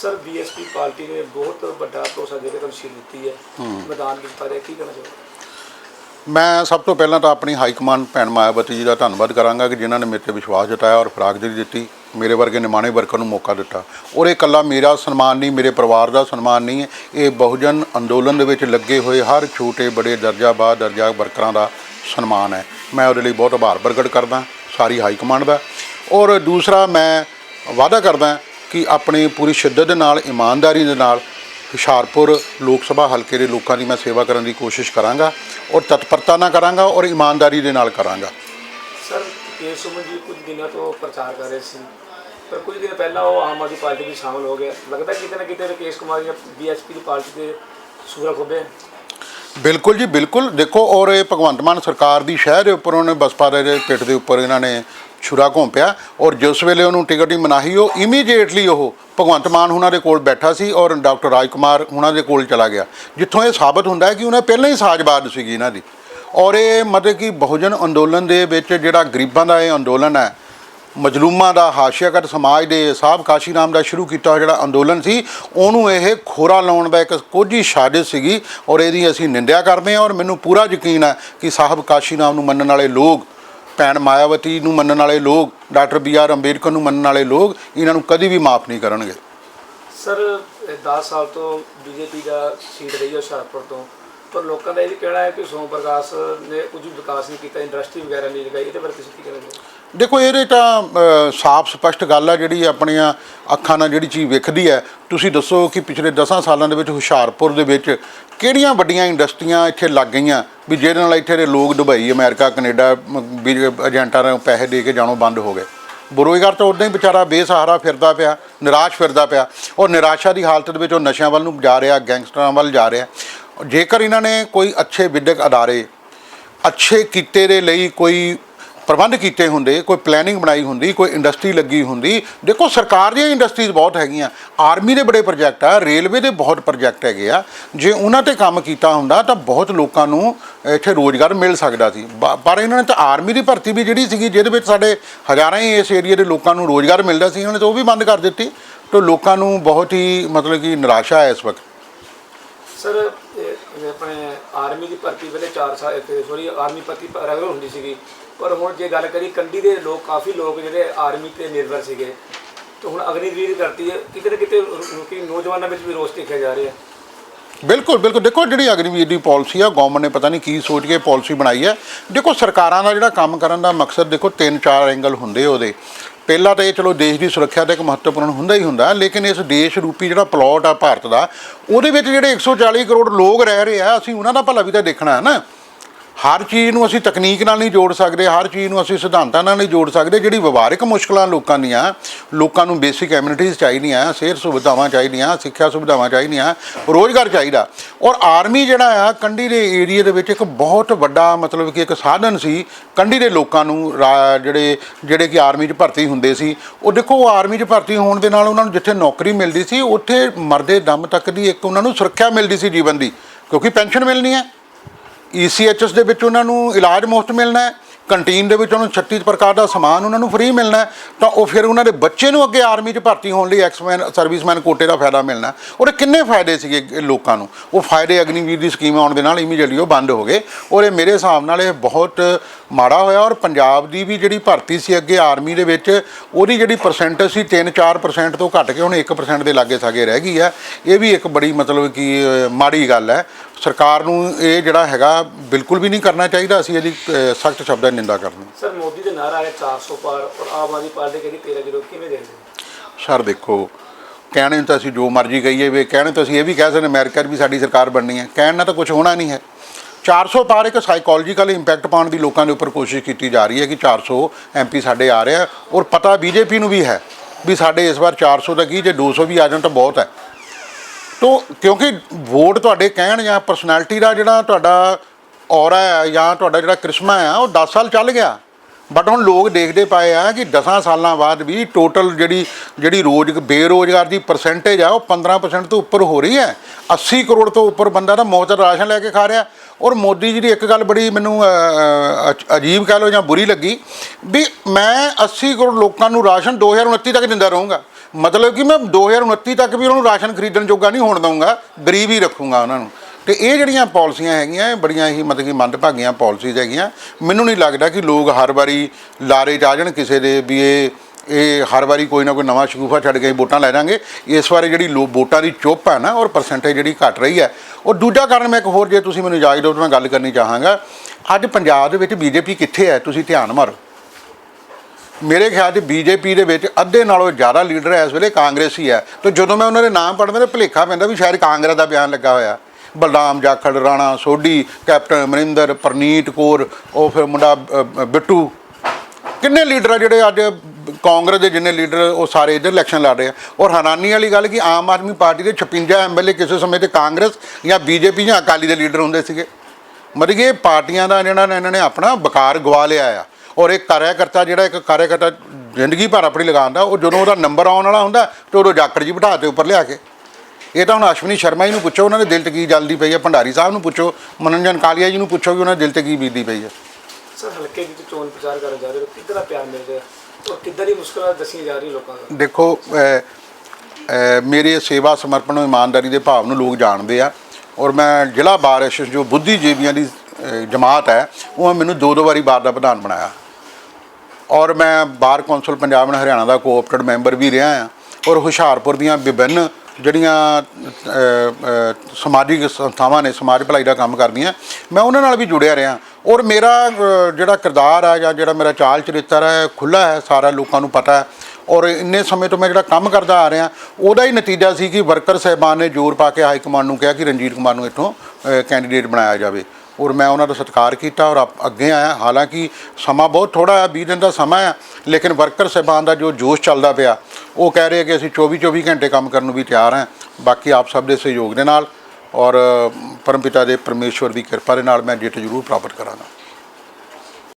Sir BSP party ਨੇ ਬਹੁਤ ਵੱਡਾ ਭਰੋਸਾ ਦੇ ਕੇ ਸੀਟ ਦਿੱਤੀ ਹੈ। ਮੈਦਾਨ ਵਿੱਚ ਪਾਰੇ ਕੀ ਕਹਿਣਾ ਚਾਹੋਗੇ? ਮੈਂ ਸਭ ਤੋਂ ਪਹਿਲਾਂ ਤਾਂ ਆਪਣੀ ਹਾਈ ਕਮਾਂਡ ਭੈਣ ਮਾਇਆਵਤੀ ਜੀ ਦਾ ਧੰਨਵਾਦ ਕਰਾਂਗਾ ਕਿ ਜਿਨ੍ਹਾਂ ਨੇ ਮੇਰੇ ਤੇ ਵਿਸ਼ਵਾਸ ਜਤਾਇਆ ਔਰ ਫਰਾਗਦਰੀ ਦਿੱਤੀ ਮੇਰੇ ਵਰਗੇ ਨਿਮਾਣੇ ਵਰਕਰ ਨੂੰ ਮੌਕਾ ਦਿੱਤਾ। ਔਰ ਇਹ ਇਕੱਲਾ ਮੇਰਾ ਸਨਮਾਨ ਨਹੀਂ ਮੇਰੇ ਪਰਿਵਾਰ ਦਾ ਸਨਮਾਨ ਨਹੀਂ ਹੈ। ਇਹ ਬਹੁਜਨ ਅੰਦੋਲਨ ਦੇ ਵਿੱਚ ਲੱਗੇ ਹੋਏ ਹਰ ਛੋਟੇ ਬੜੇ ਦਰਜਾ ਬਾਅਦ ਦਰਜਾ ਵਰਕਰਾਂ ਦਾ ਸਨਮਾਨ ਹੈ। ਮੈਂ ਉਹਦੇ ਲਈ ਬਹੁਤ ਆਭਾਰ ਪ੍ਰਗਟ ਕਰਦਾ ਸਾਰੀ ਹਾਈ ਕਮਾਂਡ ਦਾ। ਔਰ ਦੂਸਰਾ ਮੈਂ ਵਾਅਦਾ ਕਰਦਾ ਕਿ ਆਪਣੀ ਪੂਰੀ ਸ਼ਿੱਦਤ ਦੇ ਨਾਲ ਇਮਾਨਦਾਰੀ ਦੇ ਨਾਲ ਹੁਸ਼ਿਆਰਪੁਰ ਲੋਕ ਸਭਾ ਹਲਕੇ ਦੇ ਲੋਕਾਂ ਦੀ ਮੈਂ ਸੇਵਾ ਕਰਨ ਦੀ ਕੋਸ਼ਿਸ਼ ਕਰਾਂਗਾ ਔਰ ਤਤਪਰਤਾ ਨਾਲ ਕਰਾਂਗਾ ਔਰ ਇਮਾਨਦਾਰੀ ਦੇ ਨਾਲ ਕਰਾਂਗਾ। ਸਰ ਕੇ ਸੁਮਨ ਜੀ ਕੁਝ ਦਿਨਾਂ ਤੋਂ ਪ੍ਰਚਾਰ ਕਰ ਰਹੇ ਸੀ। ਪਰ ਕੁਝ ਦਿਨ ਪਹਿਲਾਂ ਉਹ ਆਮ ਆਦਮੀ ਪਾਰਟੀ ਵਿੱਚ ਸ਼ਾਮਲ ਹੋ ਗਏ ਲੱਗਦਾ ਕਿਤੇ ਨਾ ਕਿਤੇ ਰਕੇਸ਼ ਕੁਮਾਰ ਜੀ ਬੀਐਸਪੀ ਦੀ ਪਾਰਟੀ ਦੇ ਸੂਰਾ ਖੋਬੇ ਬਿਲਕੁਲ ਜੀ ਬਿਲਕੁਲ। ਦੇਖੋ ਔਰ ਇਹ ਭਗਵੰਤ ਮਾਨ ਸਰਕਾਰ ਦੀ ਸ਼ਹਿਰ ਦੇ ਉੱਪਰ ਉਹਨੇ ਬਸਪਾ ਦੇ ਪਿੱਠ ਦੇ ਉੱਪਰ ਇਹਨਾਂ ਨੇ ਛੁਰਾ ਘੋਂਪਿਆ ਔਰ ਜਿਸ ਵੇਲੇ ਉਹਨੂੰ ਟਿਕਟ ਹੀ ਮਨਾਹੀ, ਉਹ ਇਮੀਡੀਏਟਲੀ ਉਹ ਭਗਵੰਤ ਮਾਨ ਉਹਨਾਂ ਦੇ ਕੋਲ ਬੈਠਾ ਸੀ ਔਰ ਡਾਕਟਰ ਰਾਜ ਕੁਮਾਰ ਉਹਨਾਂ ਦੇ ਕੋਲ ਚਲਾ ਗਿਆ। ਜਿੱਥੋਂ ਇਹ ਸਾਬਤ ਹੁੰਦਾ ਹੈ ਕਿ ਉਹਨੇ ਪਹਿਲਾਂ ਹੀ ਸਾਜ਼ਬਾਦ ਸੀਗੀ ਇਹਨਾਂ ਦੀ। ਔਰ ਇਹ ਮਤਲਬ ਕਿ ਬਹੁਜਨ ਅੰਦੋਲਨ ਦੇ ਵਿੱਚ ਜਿਹੜਾ ਗਰੀਬਾਂ ਦਾ ਇਹ ਅੰਦੋਲਨ ਹੈ, ਮਜਲੂਮਾਂ ਦਾ ਹਾਸ਼ੀਆਗਤ ਸਮਾਜ ਦੇ ਸਾਹਿਬ ਕਾਸ਼ੀ ਨਾਮ ਦਾ ਸ਼ੁਰੂ ਕੀਤਾ ਹੋਇਆ ਜਿਹੜਾ ਅੰਦੋਲਨ ਸੀ, ਉਹਨੂੰ ਇਹ ਖੋਰਾ ਲਾਉਣ ਦਾ ਇੱਕ ਕੋਝੀ ਸਾਜ਼ਿਸ਼ ਸੀਗੀ ਔਰ ਇਹਦੀ ਅਸੀਂ ਨਿੰਦਿਆ ਕਰਦੇ ਹਾਂ ਔਰ ਮੈਨੂੰ ਪੂਰਾ ਯਕੀਨ ਹੈ ਕਿ ਸਾਹਿਬ ਕਾਸ਼ੀ ਨਾਮ ਨੂੰ ਮੰਨਣ ਵਾਲੇ ਲੋਕ ਭੈਣ ਮਾਇਆਵਤੀ ਨੂੰ ਮੰਨਣ ਵਾਲੇ ਲੋਕ, ਡਾਕਟਰ ਬੀ ਆਰ ਅੰਬੇਡਕਰ ਨੂੰ ਮੰਨਣ ਵਾਲੇ ਲੋਕ, ਇਹਨਾਂ ਨੂੰ ਕਦੀ ਵੀ ਮਾਫ ਨਹੀਂ ਕਰਨਗੇ। ਸਰ 10 ਸਾਲ ਤੋਂ ਬੀਜੇਪੀ ਦਾ ਸੀਟ ਰਹੀ ਹੈ ਹੁਸ਼ਿਆਰਪੁਰ ਤੋਂ, ਪਰ ਲੋਕਾਂ ਦਾ ਇਹ ਵੀ ਕਹਿਣਾ ਹੈ ਕਿ ਸੋਮ ਪ੍ਰਕਾਸ਼ ਨੇ ਕੁਝ ਵਿਕਾਸ ਨਹੀਂ ਕੀਤਾ, ਇੰਡਸਟਰੀ ਵਗੈਰਾ ਨਹੀਂ ਲਗਾਈ, ਇਹਦੇ ਬਾਰੇ ਤੁਸੀਂ ਕੀ ਕਹਿਣਾ ਚਾਹੋਗੇ? ਦੇਖੋ ਇਹਦੇ ਤਾਂ ਸਾਫ਼ ਸਪਸ਼ਟ ਗੱਲ ਆ ਜਿਹੜੀ ਆਪਣੀਆਂ ਅੱਖਾਂ ਨਾਲ ਜਿਹੜੀ ਚੀਜ਼ ਵਿਖਦੀ ਹੈ। ਤੁਸੀਂ ਦੱਸੋ ਕਿ ਪਿਛਲੇ 10 ਸਾਲਾਂ ਦੇ ਵਿੱਚ ਹੁਸ਼ਿਆਰਪੁਰ ਦੇ ਵਿੱਚ ਕਿਹੜੀਆਂ ਵੱਡੀਆਂ ਇੰਡਸਟਰੀਆਂ ਇੱਥੇ ਲੱਗ ਗਈਆਂ ਵੀ ਜਿਹਦੇ ਨਾਲ ਇੱਥੇ ਦੇ ਲੋਕ ਦੁਬਈ, ਅਮਰੀਕਾ, ਕੈਨੇਡਾ ਏਜੰਟਾਂ ਨੂੰ ਪੈਸੇ ਦੇ ਕੇ ਜਾਣੋਂ ਬੰਦ ਹੋ ਗਏ। ਬੇਰੁਜ਼ਗਾਰ ਤਾਂ ਉਦਾਂ ਹੀ ਵਿਚਾਰਾ ਬੇਸਹਾਰਾ ਫਿਰਦਾ ਪਿਆ, ਨਿਰਾਸ਼ ਫਿਰਦਾ ਪਿਆ। ਔਰ ਨਿਰਾਸ਼ਾ ਦੀ ਹਾਲਤ ਦੇ ਵਿੱਚ ਉਹ ਨਸ਼ਿਆਂ ਵੱਲ ਨੂੰ ਜਾ ਰਿਹਾ, ਗੈਂਗਸਟਰਾਂ ਵੱਲ ਜਾ ਰਿਹਾ। ਜੇਕਰ ਇਹਨਾਂ ਨੇ ਕੋਈ ਅੱਛੇ ਵਿਦਿਅਕ ਅਦਾਰੇ, ਅੱਛੇ ਕਿੱਤੇ ਦੇ ਲਈ ਕੋਈ ਪ੍ਰਬੰਧ ਕੀਤੇ ਹੁੰਦੇ, ਕੋਈ ਪਲੈਨਿੰਗ ਬਣਾਈ ਹੁੰਦੀ, ਕੋਈ ਇੰਡਸਟਰੀ ਲੱਗੀ ਹੁੰਦੀ। ਦੇਖੋ, ਸਰਕਾਰ ਦੀਆਂ ਇੰਡਸਟਰੀਜ਼ ਬਹੁਤ ਹੈਗੀਆਂ। ਆਰਮੀ ਦੇ ਬੜੇ ਪ੍ਰੋਜੈਕਟ ਆ ਰੇਲਵੇ ਦੇ ਬਹੁਤ ਪ੍ਰੋਜੈਕਟ ਹੈਗੇ ਆ। ਜੇ ਉਹਨਾਂ ਤੇ ਕੰਮ ਕੀਤਾ ਹੁੰਦਾ, ਤਾਂ ਬਹੁਤ ਲੋਕਾਂ ਨੂੰ ਇੱਥੇ ਰੋਜ਼ਗਾਰ ਮਿਲ ਸਕਦਾ ਸੀ। ਬ- ਪਰ ਇਹਨਾਂ ਨੇ ਤਾਂ ਆਰਮੀ ਦੀ ਭਰਤੀ ਵੀ ਜਿਹੜੀ ਸੀਗੀ, ਜਿਹਦੇ ਵਿੱਚ ਸਾਡੇ ਹਜ਼ਾਰਾਂ ਹੀ ਇਸ ਏਰੀਆ ਦੇ ਲੋਕਾਂ ਨੂੰ ਰੋਜ਼ਗਾਰ ਮਿਲਦਾ ਸੀ, ਉਹਨਾਂ ਨੇ ਤਾਂ ਉਹ ਵੀ ਬੰਦ ਕਰ ਦਿੱਤੀ। ਤਾਂ ਲੋਕਾਂ ਨੂੰ ਬਹੁਤ ਹੀ ਮਤਲਬ ਕਿ ਨਿਰਾਸ਼ਾ ਹੈ ਇਸ ਵਕਤ। ਸਰ ਆਪਣੇ ਆਰਮੀ ਦੀ ਭਰਤੀ ਵੇਲੇ 4 ਸਾਲ ਸੋਰੀ ਆਰਮੀ ਭਰਤੀ ਰੈਗੂਲਰ ਹੁੰਦੀ ਸੀਗੀ। ਪਰ ਹੁਣ ਜੇ ਗੱਲ ਕਰੀ ਕੰਡੀ ਦੇ ਲੋਕ, ਕਾਫੀ ਲੋਕ ਜਿਹੜੇ ਆਰਮੀ ਤੇ ਨਿਰਭਰ ਸੀਗੇ, ਤੇ ਹੁਣ ਅਗਨੀਵੀਰ ਕਰਤੀ ਹੈ ਕਿਤੇ ਨਾ ਕਿਤੇ ਲੋਕੀ, ਨੌਜਵਾਨਾਂ ਵਿੱਚ ਵੀ ਰੋਸ ਦੇਖਿਆ ਜਾ ਰਿਹਾ। ਬਿਲਕੁਲ ਬਿਲਕੁਲ। ਦੇਖੋ ਜਿਹੜੀ ਅਗਨੀਵੀਰ ਦੀ ਪਾਲਿਸੀ ਆ ਗਵਰਨਮੈਂਟ ਨੇ ਪਤਾ ਨਹੀਂ ਕੀ ਸੋਚ ਕੇ ਪਾਲਿਸੀ ਬਣਾਈ ਹੈ। ਦੇਖੋ ਸਰਕਾਰਾਂ ਦਾ ਜਿਹੜਾ ਕੰਮ ਕਰਨ ਦਾ ਮਕਸਦ, ਦੇਖੋ ਤਿੰਨ ਚਾਰ ਐਂਗਲ ਹੁੰਦੇ ਉਹਦੇ। ਪਹਿਲਾ ਤਾਂ ਇਹ ਚਲੋ ਦੇਸ਼ ਦੀ ਸੁਰੱਖਿਆ ਦਾ ਇੱਕ ਮਹੱਤਵਪੂਰਨ ਹੁੰਦਾ ਹੀ ਹੁੰਦਾ, ਲੇਕਿਨ ਇਸ ਦੇਸ਼ ਰੂਪੀ ਜਿਹੜਾ ਪਲਾਟ ਆ ਭਾਰਤ ਦਾ, ਉਹਦੇ ਵਿੱਚ ਜਿਹੜੇ 140 ਕਰੋੜ ਲੋਕ ਰਹਿ ਰਹੇ ਆ, ਅਸੀਂ ਉਹਨਾਂ ਦਾ ਭਲਾ ਵੀ ਤਾਂ ਦੇਖਣਾ ਹੈ ਨਾ। ਹਰ ਚੀਜ਼ ਨੂੰ ਅਸੀਂ ਤਕਨੀਕ ਨਾਲ ਨਹੀਂ ਜੋੜ ਸਕਦੇ, ਹਰ ਚੀਜ਼ ਨੂੰ ਅਸੀਂ ਸਿਧਾਂਤਾਂ ਨਾਲ ਨਹੀਂ ਜੋੜ ਸਕਦੇ, ਜਿਹੜੀ ਵਿਵਹਾਰਿਕ ਮੁਸ਼ਕਲਾਂ ਲੋਕਾਂ ਦੀਆਂ, ਲੋਕਾਂ ਨੂੰ ਬੇਸਿਕ ਐਮਿਨਿਟੀਜ਼ ਚਾਹੀਦੀਆਂ, ਸਿਹਤ ਸੁਵਿਧਾਵਾਂ ਚਾਹੀਦੀਆਂ, ਸਿੱਖਿਆ ਸੁਵਿਧਾਵਾਂ ਚਾਹੀਦੀਆਂ, ਰੋਜ਼ਗਾਰ ਚਾਹੀਦਾ। ਔਰ ਆਰਮੀ ਜਿਹੜਾ ਆ, ਕੰਢੀ ਦੇ ਏਰੀਆ ਦੇ ਵਿੱਚ ਇੱਕ ਬਹੁਤ ਵੱਡਾ ਮਤਲਬ ਕਿ ਇੱਕ ਸਾਧਨ ਸੀ, ਕੰਢੀ ਦੇ ਲੋਕਾਂ ਨੂੰ, ਰਾ- ਜਿਹੜੇ ਜਿਹੜੇ ਕਿ ਆਰਮੀ 'ਚ ਭਰਤੀ ਹੁੰਦੇ ਸੀ। ਉਹ ਦੇਖੋ ਆਰਮੀ 'ਚ ਭਰਤੀ ਹੋਣ ਦੇ ਨਾਲ ਉਹਨਾਂ ਨੂੰ ਜਿੱਥੇ ਨੌਕਰੀ ਮਿਲਦੀ ਸੀ, ਉੱਥੇ ਮਰਦੇ ਦਮ ਤੱਕ ਦੀ ਇੱਕ ਉਹਨਾਂ ਨੂੰ ਸੁਰੱਖਿਆ ਮਿਲਦੀ ਸੀ ਜੀਵਨ ਦੀ, ਕਿਉਂਕਿ ਪੈਨਸ਼ਨ ਮਿਲਣੀ ਹੈ। ਈਸੀਐਚਐਸ ਦੇ ਵਿੱਚ ਉਹਨਾਂ ਨੂੰ ਇਲਾਜ ਮੁਫਤ ਮਿਲਣਾ ਹੈ, ਕੰਟੀਨ ਦੇ ਵਿੱਚ ਉਹਨਾਂ ਨੂੰ 36 ਪ੍ਰਕਾਰ ਦਾ ਸਮਾਨ ਉਹਨਾਂ ਨੂੰ ਫ੍ਰੀ ਮਿਲਣਾ ਤਾਂ ਉਹ ਫਿਰ ਉਹਨਾਂ ਦੇ ਬੱਚੇ ਨੂੰ ਅੱਗੇ ਆਰਮੀ 'ਚ ਭਰਤੀ ਹੋਣ ਲਈ ਐਕਸਮੈਨ, ਸਰਵਿਸਮੈਨ ਕੋਟੇ ਦਾ ਫਾਇਦਾ ਮਿਲਣਾ ਉਹਦੇ ਕਿੰਨੇ ਫਾਇਦੇ ਸੀਗੇ ਲੋਕਾਂ ਨੂੰ? ਉਹ ਫਾਇਦੇ ਅਗਨੀਵੀਰ ਦੀ ਸਕੀਮ ਆਉਣ ਦੇ ਨਾਲ ਇਮੀਡੀਏਟਲੀ ਉਹ ਬੰਦ ਹੋ ਗਏ। ਔਰ ਇਹ ਮੇਰੇ ਹਿਸਾਬ ਨਾਲ ਇਹ ਬਹੁਤ ਮਾੜਾ ਹੋਇਆ ਔਰ ਪੰਜਾਬ ਦੀ ਵੀ ਜਿਹੜੀ ਭਰਤੀ ਸੀ ਅੱਗੇ ਆਰਮੀ ਦੇ ਵਿੱਚ, ਉਹਦੀ ਜਿਹੜੀ ਪਰਸੈਂਟੇਜ ਸੀ 3-4% ਤੋਂ ਘਟ ਕੇ ਹੁਣ 1% ਦੇ ਲਾਗੇ ਸਾਗੇ ਰਹਿ ਗਈ ਹੈ। ਇਹ ਵੀ ਇੱਕ ਬੜੀ ਮਤਲਬ ਕਿ ਮਾੜੀ ਗੱਲ ਹੈ। ਸਰਕਾਰ ਨੂੰ ਇਹ ਜਿਹੜਾ ਹੈਗਾ ਬਿਲਕੁਲ ਵੀ ਨਹੀਂ ਕਰਨਾ ਚਾਹੀਦਾ ਅਸੀਂ ਇਹਦੀ ਸਖਤ ਸ਼ਬਦਾਂ ਨਿੰਦਾ ਕਰਨੀ। ਸਰ ਮੋਦੀ ਦੇ ਨਾਰਾ ਹੈ 400 ਪਾਰ ਔਰ ਆਮ ਆਦਮੀ ਪਾਰਟੀ ਕਹਿੰਦੀ 13 ਜ਼ੀਰੋ ਕਿਵੇਂ ਦੇਖਦੇ ਹੋ? ਸਰ ਦੇਖੋ ਕਹਿਣੇ ਨੂੰ ਤਾਂ ਅਸੀਂ ਜੋ ਮਰਜ਼ੀ ਕਹੀਏ ਵੇ ਕਹਿਣੇ ਤਾਂ ਅਸੀਂ ਇਹ ਵੀ ਕਹਿ ਸਕਦੇ ਅਮਰੀਕਾ 'ਚ ਵੀ ਸਾਡੀ ਸਰਕਾਰ ਬਣਨੀ ਹੈ। ਕਹਿਣ ਨਾਲ ਤਾਂ ਕੁਝ ਹੋਣਾ ਨਹੀਂ ਹੈ। 400 ਪਾਰ ਇੱਕ ਸਾਈਕੋਲੋਜੀਕਲ ਇੰਪੈਕਟ ਪਾਉਣ ਦੀ ਲੋਕਾਂ ਦੇ ਉੱਪਰ ਕੋਸ਼ਿਸ਼ ਕੀਤੀ ਜਾ ਰਹੀ ਹੈ ਕਿ 400 ਐਮਪੀ ਸਾਡੇ ਆ ਰਿਹਾ ਔਰ ਪਤਾ ਬੀਜੇਪੀ ਨੂੰ ਵੀ ਹੈ ਵੀ ਸਾਡੇ ਇਸ ਵਾਰ 400 ਦਾ ਕੀ ਜੇ 200 ਵੀ ਆ ਜਾਣ ਤਾਂ ਬਹੁਤ ਹੈ। ਤੋ ਕਿਉਂਕਿ ਵੋਟ ਤੁਹਾਡੇ ਕਹਿਣ ਜਾਂ ਪਰਸਨੈਲਿਟੀ ਦਾ ਜਿਹੜਾ ਤੁਹਾਡਾ ਔਰਾ ਹੈ ਜਾਂ ਤੁਹਾਡਾ ਜਿਹੜਾ ਕ੍ਰਿਸ਼ਮਾ ਆ ਉਹ 10 ਸਾਲ ਚੱਲ ਗਿਆ। ਬਟ ਹੁਣ ਲੋਕ ਦੇਖਦੇ ਪਏ ਆ ਕਿ 10 ਸਾਲਾਂ ਬਾਅਦ ਵੀ ਟੋਟਲ ਜਿਹੜੀ ਜਿਹੜੀ ਰੋਜ਼ ਬੇਰੋਜ਼ਗਾਰ ਦੀ ਪਰਸੈਂਟੇਜ ਆ ਉਹ 15% ਤੋਂ ਉੱਪਰ ਹੋ ਰਹੀ ਹੈ। 80 ਕਰੋੜ ਤੋਂ ਉੱਪਰ ਬੰਦਾ ਤਾਂ ਮੁਫਤ ਰਾਸ਼ਨ ਲੈ ਕੇ ਖਾ ਰਿਹਾ। ਔਰ ਮੋਦੀ ਜੀ ਦੀ ਇੱਕ ਗੱਲ ਬੜੀ ਮੈਨੂੰ ਅ, ਅਜੀਬ ਕਹਿ ਲਓ ਜਾਂ ਬੁਰੀ ਲੱਗੀ ਵੀ ਮੈਂ 80 ਕਰੋੜ ਲੋਕਾਂ ਨੂੰ ਰਾਸ਼ਨ 2029 ਤੱਕ ਦਿੰਦਾ ਰਹੂੰਗਾ। ਮਤਲਬ ਕਿ ਮੈਂ 2029 ਤੱਕ ਵੀ ਉਹਨਾਂ ਨੂੰ ਰਾਸ਼ਨ ਖਰੀਦਣ ਜੋਗਾ ਨਹੀਂ ਹੋਣ ਦਊਂਗਾ, ਗਰੀਬ ਹੀ ਰੱਖੂੰਗਾ ਉਹਨਾਂ ਨੂੰ। ਤੇ ਇਹ ਜਿਹੜੀਆਂ ਪਾਲਿਸੀਆਂ ਹੈਗੀਆਂ, ਇਹ ਬੜੀਆਂ ਹੀ ਮਤਲਬ ਕਿ ਮੰਦਭਾਗੀਆਂ ਪਾਲਿਸੀਜ਼ ਹੈਗੀਆਂ। ਮੈਨੂੰ ਨਹੀਂ ਲੱਗਦਾ ਕਿ ਲੋਕ ਹਰ ਵਾਰੀ ਲਾਰੇ 'ਚ ਆ ਜਾਣ ਕਿਸੇ ਦੇ ਵੀ ਇਹ ਇਹ ਹਰ ਵਾਰੀ ਕੋਈ ਨਾ ਕੋਈ ਨਵਾਂ ਸ਼ਗੂਫਾ ਛੱਡ ਕੇ ਵੋਟਾਂ ਲੈ ਜਾਾਂਗੇ। ਇਸ ਵਾਰੇ ਜਿਹੜੀ ਲੋ, ਵੋਟਾਂ ਦੀ ਚੁੱਪ ਹੈ ਨਾ, ਔਰ ਪਰਸੈਂਟੇਜ ਜਿਹੜੀ ਘਟ ਰਹੀ ਹੈ। ਉਹ ਦੂਜਾ ਕਾਰਨ ਮੈਂ ਇੱਕ ਹੋਰ, ਜੇ ਤੁਸੀਂ ਮੈਨੂੰ ਇਜਾਜ਼ਤ ਦਿਓ, ਤਾਂ ਮੈਂ ਗੱਲ ਕਰਨੀ ਚਾਹਾਂਗਾ। ਅੱਜ ਪੰਜਾਬ ਦੇ ਵਿੱਚ ਬੀਜੇਪੀ ਕਿੱਥੇ ਹੈ? ਤੁਸੀਂ ਧਿਆਨ ਮਾਰੋ। ਮੇਰੇ ਖਿਆਲ 'ਚ ਬੀਜੇਪੀ ਦੇ ਵਿੱਚ ਅੱਧੇ ਨਾਲੋਂ ਜ਼ਿਆਦਾ ਲੀਡਰ ਇਸ ਵੇਲੇ ਕਾਂਗਰਸੀ ਹੈ। ਤੇ ਜਦੋਂ ਮੈਂ ਉਹਨਾਂ ਦੇ ਨਾਮ ਪੜ੍ਹਦਾ ਤਾਂ ਭੁਲੇਖਾ ਪੈਂਦਾ ਵੀ ਸ਼ਾਇਦ ਕਾਂਗਰਸ ਦਾ ਬਿਆਨ ਲੱਗਾ ਹੋਇਆ। ਬਲਰਾਮ ਜਾਖੜ, ਰਾਣਾ ਸੋਢੀ, ਕੈਪਟਨ ਅਮਰਿੰਦਰ, ਪਰਨੀਤ ਕੌਰ, ਉਹ ਫਿਰ ਮੁੰਡਾ ਬਿੱਟੂ। ਕਿੰਨੇ ਲੀਡਰ ਆ ਜਿਹੜੇ ਅੱਜ ਕਾਂਗਰਸ ਦੇ ਜਿੰਨੇ ਲੀਡਰ ਉਹ ਸਾਰੇ ਇੱਧਰ ਇਲੈਕਸ਼ਨ ਲੜ ਰਹੇ ਆ। ਔਰ ਹੈਰਾਨੀ ਵਾਲੀ ਗੱਲ ਕਿ ਆਮ ਆਦਮੀ ਪਾਰਟੀ ਦੇ 56 ਐਮਐਲਏ ਕਿਸੇ ਸਮੇਂ ਤੇ ਕਾਂਗਰਸ ਜਾਂ ਬੀਜੇਪੀ ਜਾਂ ਅਕਾਲੀ ਦੇ ਲੀਡਰ ਹੁੰਦੇ ਸੀਗੇ। ਮਤਲਬ ਕਿ ਪਾਰਟੀਆਂ ਦਾ ਜਿਹੜਾ ਨਾ ਇਹਨਾਂ ਨੇ ਆਪਣਾ ਵਕਾਰ ਗਵਾ ਲਿਆ ਆ। ਔਰ ਇੱਕ ਕਾਰਿਆਕਰਤਾ ਜਿਹੜਾ ਇੱਕ ਕਾਰਿਆਕਰਤਾ ਜ਼ਿੰਦਗੀ ਭਰ ਆਪਣੀ ਲਗਾਉਂਦਾ ਉਹ ਜਦੋਂ ਉਹਦਾ ਨੰਬਰ ਆਉਣ ਵਾਲਾ ਹੁੰਦਾ ਤੇ ਉਦੋਂ ਜਾਕੜ ਜੀ ਬਿਠਾ ਤੇ ਉੱਪਰ ਲਿਆ ਕੇ। ਇਹ ਤਾਂ ਹੁਣ ਅਸ਼ਵਨੀ ਸ਼ਰਮਾ ਜੀ ਨੂੰ ਪੁੱਛੋ ਉਹਨਾਂ ਦੇ ਦਿਲ ਤੇ ਕੀ ਜਲਦੀ ਪਈ ਹੈ ਭੰਡਾਰੀ ਸਾਹਿਬ ਨੂੰ ਪੁੱਛੋ ਮਨੋਰੰਜਨ ਕਾਲੀਆ ਜੀ ਨੂੰ ਪੁੱਛੋ ਕਿ ਉਹਨਾਂ ਦੇ ਦਿਲ ਤੇ ਕੀ ਬੀਤਦੀ ਪਈ ਹੈ। ਸਰ ਹਲਕੇ ਵਿੱਚ ਚੋਣ ਪ੍ਰਚਾਰ ਕਰਨ ਜਾ ਰਹੇ ਹੋ ਕਿੱਦਾਂ ਦਾ ਪਿਆਰ ਮਿਲ ਰਿਹਾ? ਔਰ ਕਿੱਦਾਂ ਦੀ ਮੁਸ਼ਕਲਾਂ ਦੱਸੀਆਂ ਜਾ ਰਹੀਆਂ ਲੋਕਾਂ ਨੂੰ? ਦੇਖੋ ਮੇਰੇ ਸੇਵਾ ਸਮਰਪਣ ਇਮਾਨਦਾਰੀ ਦੇ ਭਾਵ ਨੂੰ ਲੋਕ ਜਾਣਦੇ ਆ ਔਰ ਮੈਂ ਜ਼ਿਲ੍ਹਾ ਬਾਰ ਐਸੋਸੀਏਸ਼ਨ ਜੋ ਬੁੱਧੀਜੀਵੀਆਂ ਦੀ ਜਮਾਤ ਹੈ, ਉਹ ਮੈਨੂੰ ਦੋ ਦੋ ਵਾਰੀ ਬਾਰ ਦਾ ਪ੍ਰਧਾਨ ਬਣਾਇਆ। ਔਰ ਮੈਂ bar council Punjab and Haryana the coopted member ਵੀ ਰਿਹਾ ਹਾਂ, ਔਰ ਹੁਸ਼ਿਆਰਪੁਰ ਦੀਆਂ ਵਿਭਿੰਨ ਜਿਹੜੀਆਂ ਸਮਾਜਿਕ ਸੰਸਥਾਵਾਂ ਨੇ, ਸਮਾਜ ਭਲਾਈ ਦਾ ਕੰਮ ਕਰਦੀਆਂ, ਮੈਂ ਉਹਨਾਂ ਨਾਲ ਵੀ ਜੁੜਿਆ ਰਿਹਾ। ਔਰ ਮੇਰਾ ਜਿਹੜਾ ਕਿਰਦਾਰ ਆ ਜਾਂ ਜਿਹੜਾ ਮੇਰਾ ਚਾਲ ਚਰਿੱਤਰ ਹੈ ਖੁੱਲਾ ਹੈ, ਸਾਰਾ ਲੋਕਾਂ ਨੂੰ ਪਤਾ ਹੈ। ਔਰ ਇੰਨੇ ਸਮੇਂ ਤੋਂ ਮੈਂ ਜਿਹੜਾ ਕੰਮ ਕਰਦਾ ਆ ਰਿਹਾ, ਉਹਦਾ ਹੀ ਨਤੀਜਾ ਸੀ ਕਿ ਵਰਕਰ ਸਾਹਿਬਾਨ ਨੇ ਜ਼ੋਰ ਪਾ ਕੇ ਹਾਈ ਕਮਾਂਡ ਨੂੰ ਕਿਹਾ ਕਿ ਰਣਜੀਤ ਕੁਮਾਰ ਨੂੰ ਇੱਥੋਂ ਕੈਂਡੀਡੇਟ ਬਣਾਇਆ ਜਾਵੇ। ਔਰ ਮੈਂ ਉਹਨਾਂ ਦਾ ਸਤਿਕਾਰ ਕੀਤਾ ਔਰ ਆਪ- ਅੱਗੇ ਆਇਆ। ਹਾਲਾਂਕਿ ਸਮਾਂ ਬਹੁਤ ਥੋੜਾ ਹੈ 20 ਦਿਨ ਦਾ ਸਮਾਂ ਹੈ ਲੇਕਿਨ ਵਰਕਰ ਸਾਹਿਬਾਨ ਦਾ ਜੋ ਜੋਸ਼ ਚੱਲਦਾ ਪਿਆ, ਉਹ ਕਹਿ ਰਹੇ ਕਿ ਅਸੀਂ 24 24 ਘੰਟੇ ਕੰਮ ਕਰਨ ਨੂੰ ਵੀ ਤਿਆਰ ਹਾਂ। ਬਾਕੀ ਆਪ ਸਭ ਦੇ ਸਹਿਯੋਗ ਦੇ ਨਾਲ ਔਰ ਪਰਮਪਿਤਾ ਦੇ ਪਰਮੇਸ਼ਵਰ ਦੀ ਕਿਰਪਾ ਦੇ ਨਾਲ ਮੈਂ ਜਿੱਤ ਜ਼ਰੂਰ ਪ੍ਰਾਪਤ ਕਰਾਂਗਾ।